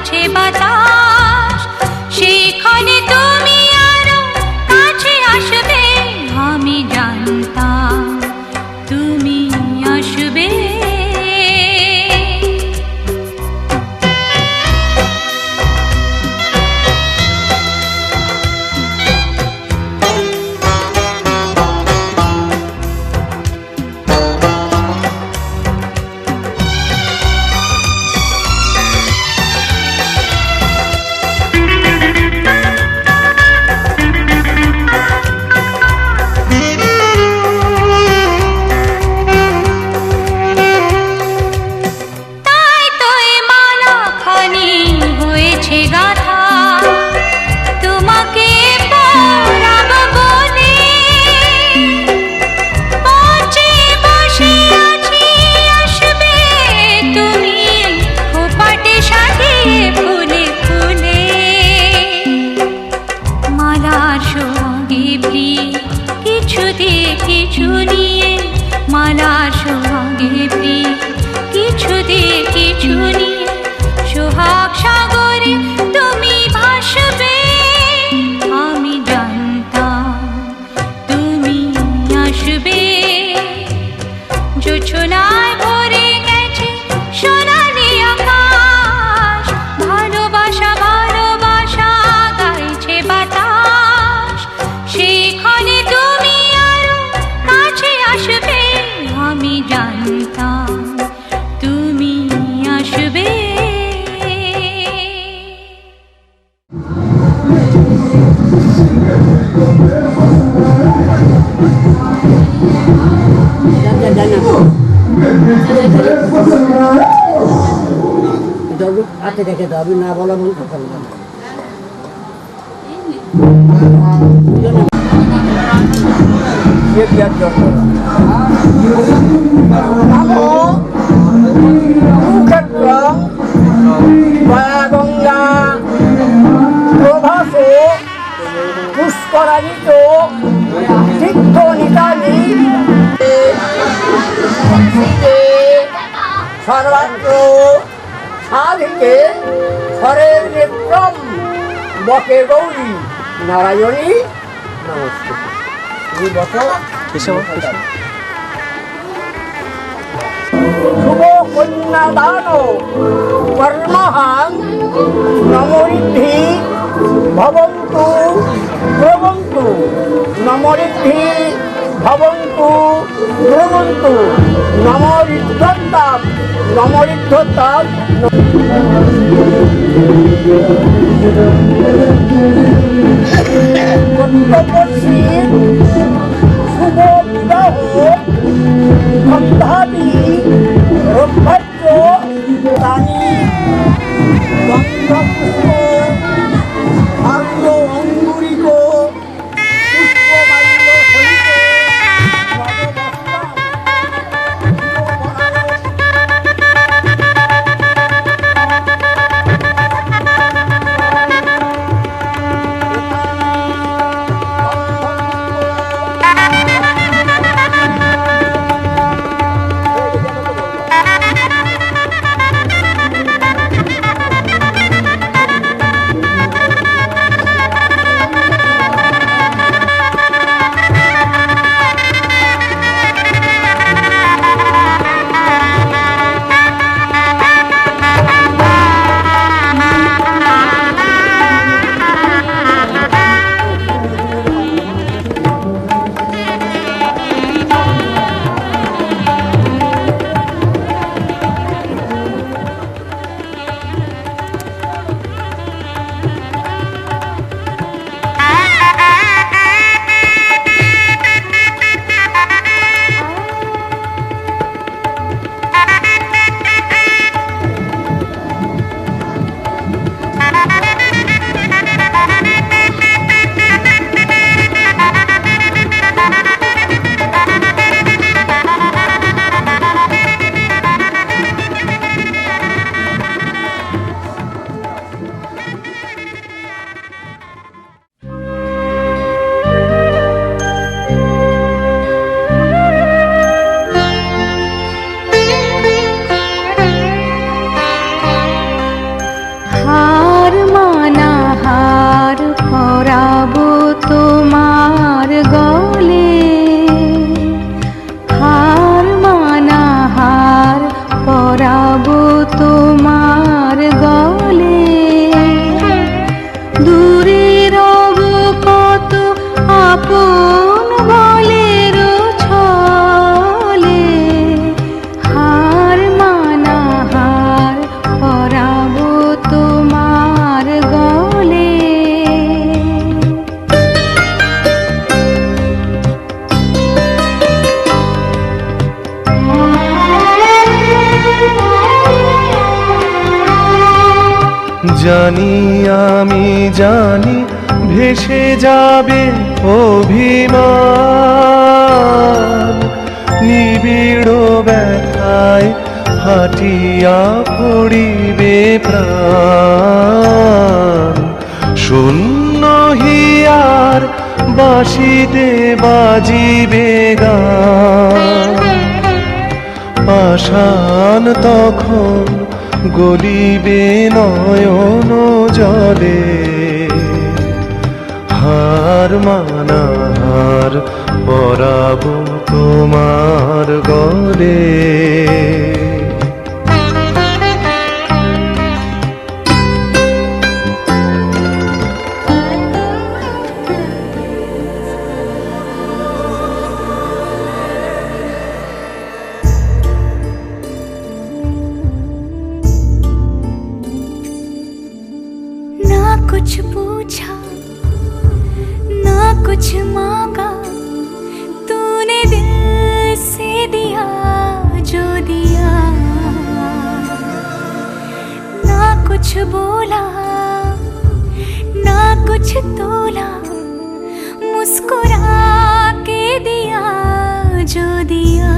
হইছে বা থেকে যাবি না বলা মন কথা বলবেন পরাজিত। সিদ্ধ নিতালি সর্বাত্র সাধিকে হরের নেত্রম বকে গৌরী নারায়ণী। নমস্কার। পুণ্যদানো কর্মহাং নমরিদ্ধি ভবন্তু প্রবন্তু নমরিদ্ধি ভবন্তু প্রবন্তু নমরিদ্ধতাপ নমরিদ্ধতাপ কর্তব্য জানি, আমি জানি, ভেসে যাবে অভিমান। নিবিড় ব্যথায় হাটিয়া পড়িবে প্রাণ। শূন্য হিয়ার বাসিতে বাজিবে গান। পাষাণ তখন গলিবে নয়ন জলে হার মানাহার পরাব তোমার গলে। कुछ पूछा, ना कुछ मांगा। तूने दिल से दिया जो दिया। ना कुछ बोला, ना कुछ तोला, मुस्कुरा के दिया जो दिया।